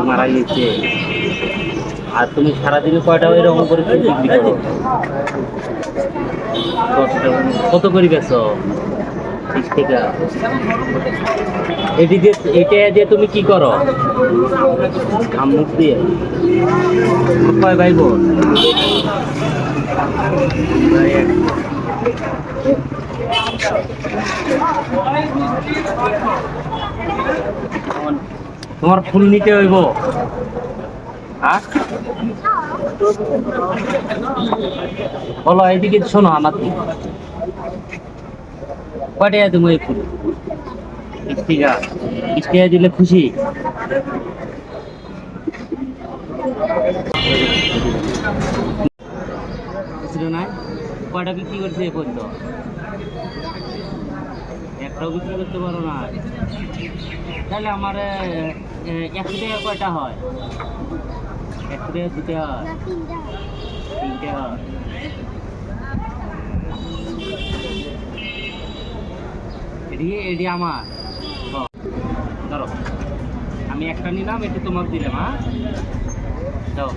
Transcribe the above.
মারা আর তুমি সারাদিনে কয়টা এরকম করে? কত করে বেছো টাকা। এটি দিয়ে তুমি কি করো? দিয়ে। কয় ভাই বোন ভাই এক। তোমার ফুল নিতে হইব। হ্যাঁ বলো, এদিকে শোনো আমার দিকে। কয় টাকা তুমি এই ফুল? বিশ টাকা দিলে খুশি? বুঝলো না? কয়টা বিক্রি করছে পর্যন্ত? একটাও বিক্রি করতে পারো না। তাহলে আমার একশো টাকা কয়টা হয়? একশো টাকা দুটো হয়। তিনটে হয়। এটি এটি আমার। ধরো। আমি একটা নিলাম এটা তোমার দিলাম হ্যাঁ? দাও।